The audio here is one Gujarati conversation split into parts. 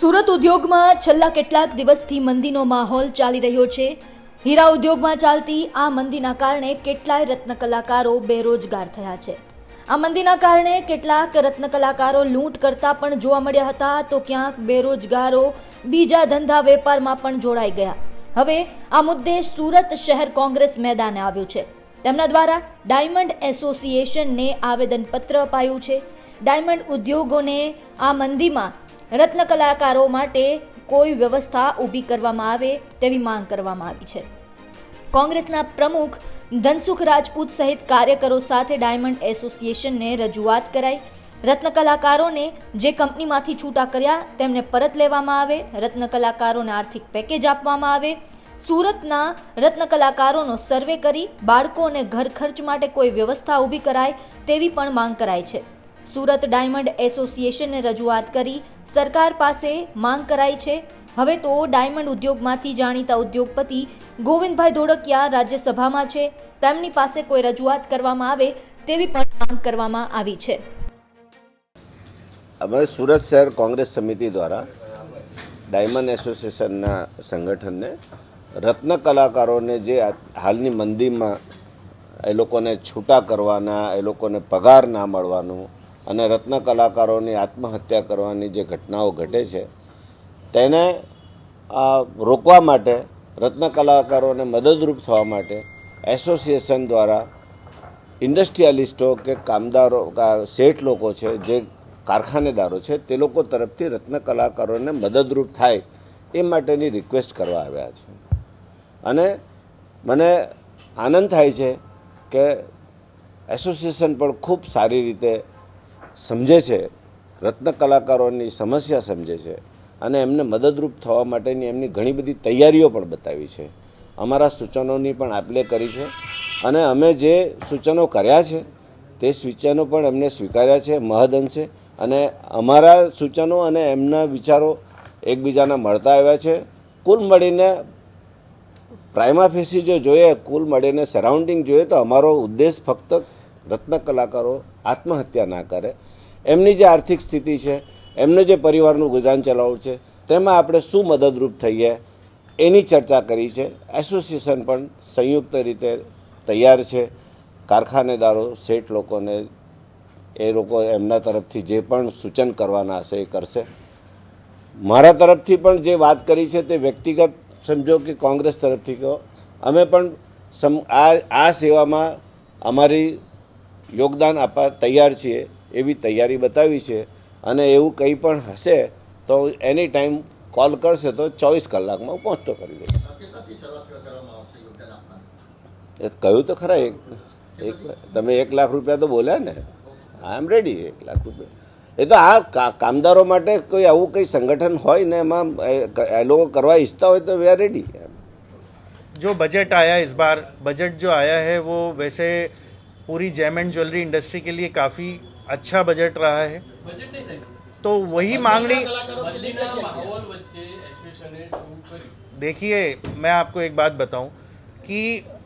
સુરત ઉદ્યોગમાં છેલ્લા કેટલાક દિવસથી મંદીનો માહોલ ચાલી રહ્યો છે. હીરા ઉદ્યોગમાં ચાલતી આ મંદીના કારણે કેટલાય રત્નકલાકારો બેરોજગાર થયા છે. આ મંદીના કારણે કેટલાક રત્નકલાકારો લૂંટ કરતા પણ જોવા મળ્યા હતા તો ક્યાંક બેરોજગારો બીજા ધંધા વેપારમાં પણ જોડાઈ ગયા. હવે આ મુદ્દે સુરત શહેર કોંગ્રેસ મેદાને આવ્યું છે. તેમના દ્વારા ડાયમંડ એસોસિએશનને આવેદનપત્ર અપાયું છે. ડાયમંડ ઉદ્યોગોને આ મંદીમાં રત્ન કલાકારો માટે કોઈ વ્યવસ્થા ઊભી કરવામાં આવે તેવી માંગ કરવામાં આવી છે. કોંગ્રેસના પ્રમુખ ધનસુખ રાજપૂત સહિત કાર્યકરો સાથે ડાયમંડ એસોસિએશનને રજૂઆત કરાઈ. રત્ન કલાકારોને જે કંપનીમાંથી છૂટા કર્યા તેમને પરત લેવામાં આવે. રત્ન કલાકારોને આર્થિક પેકેજ આપવામાં આવે. સુરતના રત્ન કલાકારોનો સર્વે કરી બાળકો અને ઘર ખર્ચ માટે કોઈ વ્યવસ્થા ઊભી કરાય તેવી પણ માંગ કરાઈ છે. સુરત ડાયમંડ એસોસિએશને રજૂઆત કરી સરકાર પાસે માંગ કરાઈ છે. હવે તો ડાયમંડ ઉદ્યોગમાંથી જાણીતા ઉદ્યોગપતિ ગોવિંદભાઈ ધોળકિયા રાજ્યસભામાં છે. તેમની પાસે કોઈ રજૂઆત કરવામાં આવે તેવી પણ માંગ કરવામાં આવી છે. હવે સુરત શહેર કોંગ્રેસ સમિતિ દ્વારા ડાયમંડ એસોસિએશનના સંગઠનને રત્ન કલાકારોને જે હાલની મંદીમાં એ લોકોને છૂટા કરવાના, એ લોકોને પગાર ના મળવાનું અને રત્ન કલાકારોની આત્મહત્યા કરવાની જે ઘટનાઓ ઘટે છે, તેને રોકવા માટે, રત્ન કલાકારોને મદદરૂપ થવા માટે એસોસિએશન દ્વારા ઇન્ડસ્ટ્રીયાલિસ્ટો કે કામદારો શેઠ લોકો છે, જે કારખાનેદારો છે, તે લોકો તરફથી રત્ન કલાકારોને મદદરૂપ થાય એ માટેની રિક્વેસ્ટ કરવા આવ્યા છે. અને મને આનંદ થાય છે કે એસોસિએશન પણ ખૂબ સારી રીતે સમજે છે. રત્ન કલાકારોની સમસ્યા સમજે છે. અને એમને મદદરૂપ થવા માટેની એમની ઘણી બધી તૈયારીઓ પણ બતાવી છે. અમારા સૂચનોની પણ આપલે કરી છે. અને અમે જે સૂચનો કર્યા છે, તે સૂચનો પણ એમને સ્વીકાર્યા છે, મહદઅંશે. અને અમારા સૂચનો અને એમના વિચારો એકબીજાના મળતા આવ્યા છે. કુલ મળીને પ્રાઇમા ફેસી જો જોઈએ, કુલ મળીને સરાઉન્ડિંગ જોઈએ, તો અમારો ઉદ્દેશ ફક્ત રત્ન કલાકારો આત્મહત્યા ના કરે. એમની જે આર્થિક સ્થિતિ છે, એમને જે પરિવારનું ગુજરાન ચલાવવું છે, તેમાં આપણે શું મદદરૂપ થઈએ એની ચર્ચા કરી છે. એસોસિએશન પણ સંયુક્ત રીતે તૈયાર છે. કારખાનેદારો, શેઠ લોકોને એ લોકો એમના તરફથી જે પણ સૂચન કરવાના હશે એ કરશે. મારા તરફથી પણ જે વાત કરી છે તે વ્યક્તિગત સમજો કે કોંગ્રેસ તરફથી કહો. અમે પણ સમ આ આ સેવામાં અમારી યોગદાન આપવા તૈયાર છીએ એવી તૈયારી બતાવી છે અને એવું કંઈ પણ હશે તો એની ટાઈમ કોલ કરશે તો ચોવીસ કલાકમાં પહોંચતો કરી દઈશ. કહ્યું તો ખરા એક એક તમે એક લાખ રૂપિયા તો બોલ્યા ને? આઈ એમ રેડી એક લાખ રૂપિયા. એ તો આ કામદારો માટે કોઈ આવું કંઈ સંગઠન હોય ને એમાં એ લોકો કરવા ઈચ્છતા હોય તો વે આર રેડી જો બજેટ આયા ઇસ બાર બજેટ જો આયા હે વો વૈસે पूरी जैम एंड ज्वेलरी इंडस्ट्री के लिए काफ़ी अच्छा बजट रहा है। तो वही मांगनी देखिए मैं आपको एक बात बताऊँ कि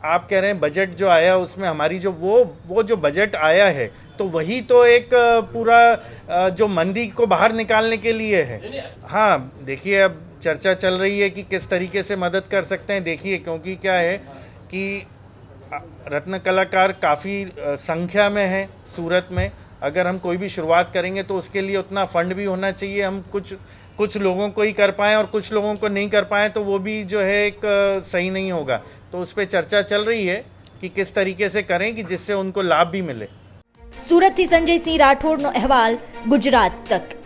आप कह रहे हैं बजट जो आया उसमें हमारी जो वो वो जो बजट आया है तो वही तो एक पूरा जो मंदी को बाहर निकालने के लिए है। हाँ देखिए अब चर्चा चल रही है कि किस तरीके से मदद कर सकते हैं। देखिए क्योंकि क्या है कि रत्न कलाकार काफ़ी संख्या में है सूरत में अगर हम कोई भी शुरुआत करेंगे तो उसके लिए उतना फंड भी होना चाहिए हम कुछ कुछ लोगों को ही कर पाएँ और कुछ लोगों को नहीं कर पाएँ तो वो भी जो है एक अ, सही नहीं होगा तो उस पर चर्चा चल रही है कि किस तरीके से करें कि जिससे उनको लाभ भी मिले સુરતથી સંજયસિંહ રાઠોડનો અહેવાલ ગુજરાત તક